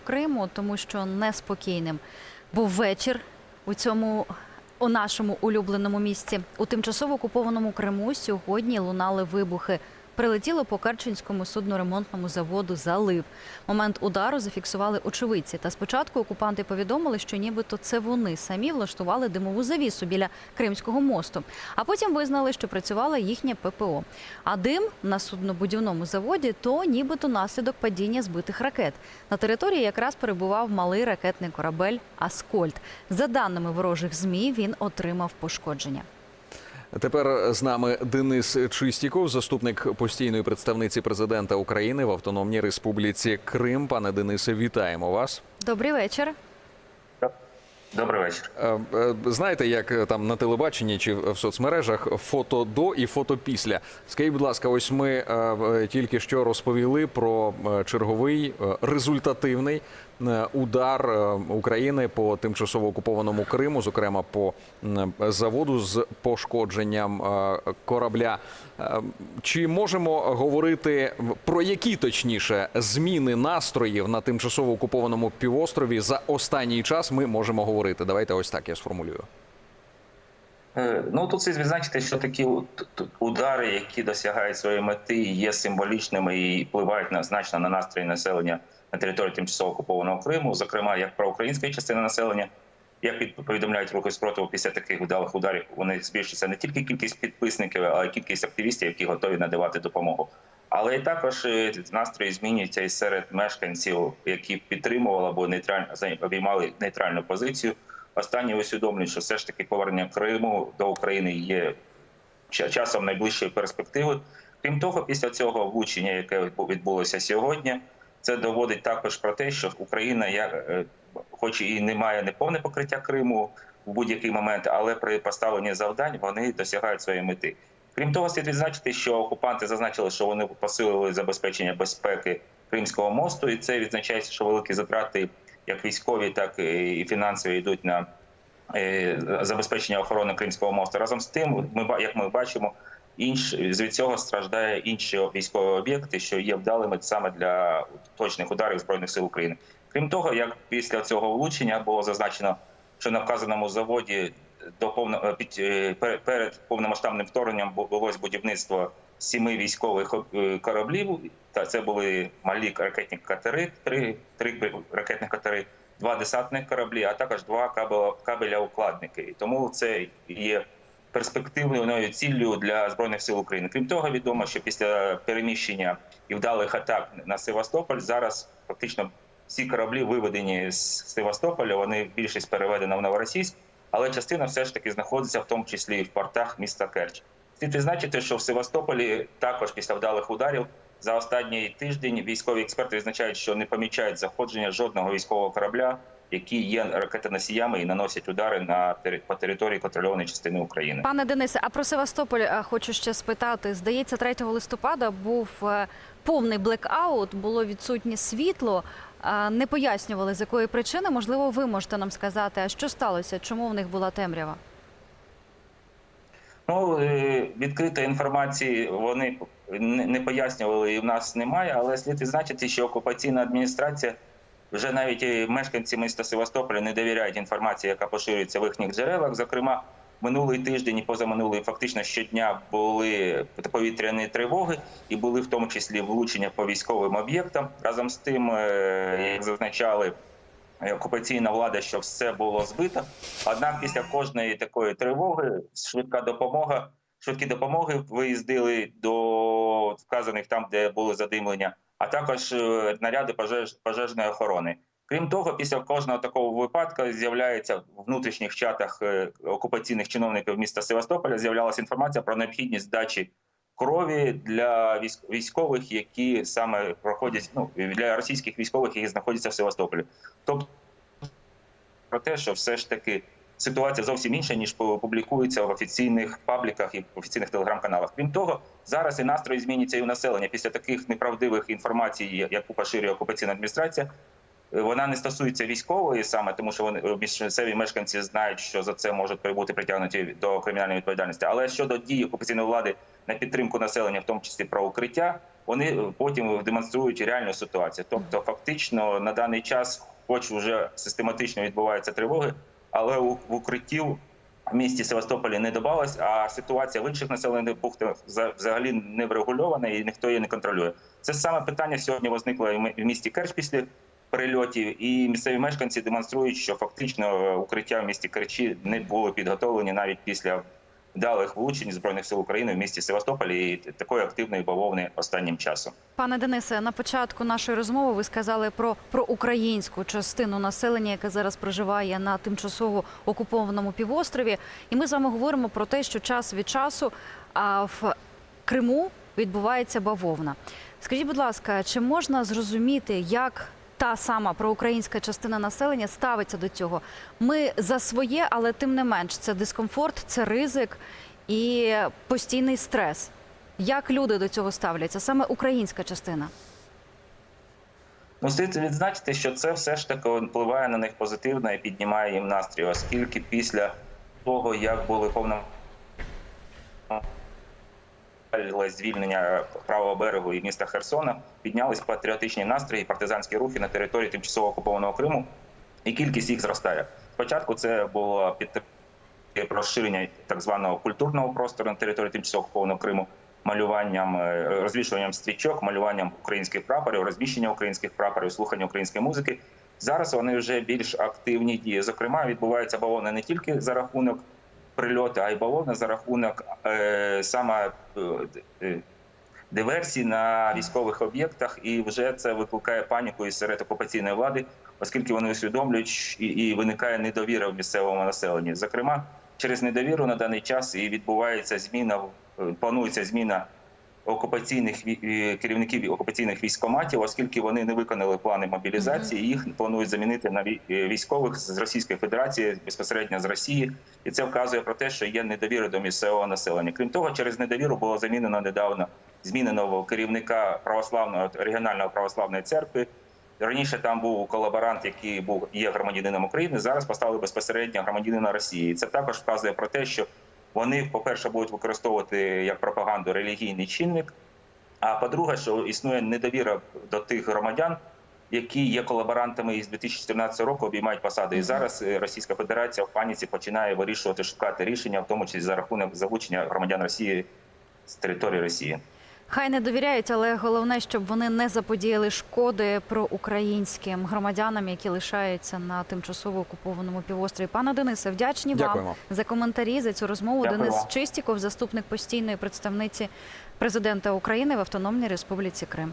Криму, тому що неспокійним був вечір у цьому у нашому улюбленому місці. У тимчасово окупованому Криму сьогодні лунали вибухи. Прилетіло по Керченському судноремонтному заводу залив. Момент удару зафіксували очевидці. Та спочатку окупанти повідомили, що нібито це вони самі влаштували димову завісу біля Кримського мосту. А потім визнали, що працювала їхнє ППО. А дим на суднобудівному заводі то нібито наслідок падіння збитих ракет. На території якраз перебував малий ракетний корабель Аскольд. За даними ворожих змі, він отримав пошкодження. Тепер з нами Денис Чистіков, заступник постійної представниці президента України в Автономній Республіці Крим. Пане Денисе, вітаємо вас. Добрий вечір. Добрий вечір. Е, е, Знаєте, як е, там на телебаченні чи в соцмережах фото до і фото після. Скажіть, будь ласка, ось ми тільки що розповіли про черговий результативний удар України по тимчасово окупованому Криму, зокрема по заводу з пошкодженням корабля. Чи можемо говорити про які точніше зміни настроїв на тимчасово окупованому півострові за останній час ми можемо говорити? Давайте ось так я сформулюю. Е, Ну тут слід відзначити, що такі удари, які досягають своєї мети, є символічними і впливають на значно на настрої населення на території тимчасово окупованого Криму, зокрема як проукраїнської частини населення. Як повідомляють рухи спротиву після таких вдалих ударів, вони збільшується не тільки кількість підписників, а й кількість активістів, які готові надавати допомогу. Але і також е, настрої змінюються і серед мешканців, які підтримували або нейтрально обіймали нейтральну позицію. Останні усвідомлюють, що все ж таки повернення Криму до України є ча- часом найближчої перспективи. Крім того, після цього влучення, яке відбулося сьогодні, це доводить також про те, що Україна, як, е, хоч і не має неповне покриття Криму в будь-який момент, але при поставленні завдань вони досягають своєї мети. Крім того, слід відзначити, що окупанти зазначили, що вони посилили забезпечення безпеки Кримського мосту, і це відзначається, що великі затрати, як військові, так і фінансові, йдуть на е, забезпечення охорони Кримського мосту. Разом з тим, ми як ми бачимо, інш від цього страждає інші військові об'єкти, що є вдалими саме для точних ударів збройних сил України. Крім того, як після цього влучення було зазначено, що на вказаному заводі до повно під е, перед повномасштабним вторгненням бу- булось будівництво сіми військових е, кораблів. Та це були малі ракетні катери, три, три ракетних катери, два десантних кораблі, а також два кабеля, кабеля укладники. Тому це є перспективною ціллю для збройних сил України. Крім того, відомо, що після переміщення і вдалих атак на Севастополь зараз фактично всі кораблі виведені з Севастополя. Вони більшість переведена в Новоросійськ, але частина все ж таки знаходиться в тому числі і в портах міста Керч. Слід відзначити, що в Севастополі також після вдалих ударів за останній тиждень військові експерти визначають, що не помічають заходження жодного військового корабля, які є ракетоносіями і наносять удари на по території контрольованої частини України. Пане Денисе, а про Севастополь е, хочу ще спитати. Здається, 3 листопада був е, повний блекаут, було відсутнє світло. Не пояснювали, з якої причини. Можливо, ви можете нам сказати, а що сталося? Чому в них була темрява? Ну е, відкритої інформації вони не не пояснювали, і в нас немає. Але слід відзначити, що окупаційна адміністрація вже навіть і мешканці міста Севастополя не довіряють інформації, яка поширюється в їхніх джерелах. Зокрема, минулий тиждень і позаминулий фактично щодня були повітряні тривоги, і були в тому числі влучення по військовим об'єктам. Разом з тим, е, як зазначали е, окупаційна влада, що все було збито. Однак після кожної такої тривоги швидка допомога, швидкі допомоги виїздили до вказаних там, де були задимлення, а також е, наряди пожеж, пожежної охорони. Крім того, після кожного такого випадку з'являється в внутрішніх чатах е, окупаційних чиновників міста Севастополя. З'являлася інформація про необхідність здачі крові для військ- військових, які саме проходять ну для російських військових, які знаходяться в Севастополі. Тобто про те, що все ж таки ситуація зовсім інша, ніж публікується в офіційних пабліках і офіційних телеграм-каналах. Крім того, зараз і настрої зміняться і у населення після таких неправдивих інформацій, яку поширює окупаційна адміністрація. Вона не стосується військової саме, тому що вони місцеві мешканці знають, що за це можуть бути притягнуті до кримінальної відповідальності. Але щодо дій окупаційної влади на підтримку населення, в тому числі про укриття, вони потім демонструють реальну ситуацію. Тобто, фактично на даний час, хоч вже систематично відбуваються тривоги, але в укриттів в місті Севастополі не додалось, а ситуація в інших населених пунктах за- взагалі не врегульована і ніхто її не контролює. Це саме питання сьогодні возникло і в місті Керч після прильотів, і місцеві мешканці демонструють, що фактично е, укриття в місті Керчі не були підготовлені навіть після вдалих влучень збройних сил України в місті Севастополі і такої активної бавовни останнім часом. Пане Денисе, на початку нашої розмови ви сказали про, про українську частину населення, яке зараз проживає на тимчасово окупованому півострові. І ми з вами говоримо про те, що час від часу а, в Криму відбувається бавовна. Скажіть, будь ласка, чи можна зрозуміти, як та сама проукраїнська частина населення ставиться до цього? Ми за своє, але тим не менш, це дискомфорт, це ризик і постійний стрес. Як люди до цього ставляться? Саме українська частина. Ну, слід відзначити, що це все ж таки впливає на них позитивно і піднімає їм настрій, оскільки після того, як були повно звільнення правого берегу і міста Херсона, піднялись патріотичні настрої, партизанські рухи на території тимчасово окупованого Криму, і кількість їх зростає. Спочатку це було підтримка розширення так званого культурного простору на території тимчасово окупованого Криму, малюванням, е, розвішуванням стрічок, малюванням українських прапорів, розміщення українських прапорів, слухання української музики. Зараз вони вже більш активні дії. Зокрема, відбуваються бавовни не тільки за рахунок прильоту, а за рахунок е, саме е, е, диверсій на військових об'єктах, і вже це викликає паніку і серед окупаційної влади, оскільки вони усвідомлюють і, і виникає недовіра в місцевому населенні. Зокрема, через недовіру на даний час і відбувається зміна, е, планується зміна окупаційних е, керівників окупаційних військоматів, оскільки вони не виконали плани мобілізації. Їх планують замінити на е, військових з Російської Федерації безпосередньо з Росії, і це вказує про те, що є недовіра до місцевого населення. Крім того, через недовіру було замінено недавно зміненого керівника православного регіональної православної церкви. Раніше там був колаборант, який був є громадянином України. Зараз поставили безпосередньо громадянина Росії. Це також вказує про те, що вони, по-перше, будуть використовувати як пропаганду релігійний чинник. А по-друге, що існує недовіра до тих громадян, які є колаборантами із 2014 року, обіймають посади. І зараз е, Російська Федерація в паніці починає вирішувати шукати рішення, в тому числі за рахунок залучення громадян Росії з території Росії. Хай не довіряють, але головне, щоб вони не заподіяли шкоди проукраїнським громадянам, які лишаються на тимчасово окупованому півострові. Пане Денисе, вдячні Дякуємо. вам за коментарі за цю розмову. Дякую Денис. Чистіков, заступник постійної представниці президента України в Автономній Республіці Крим.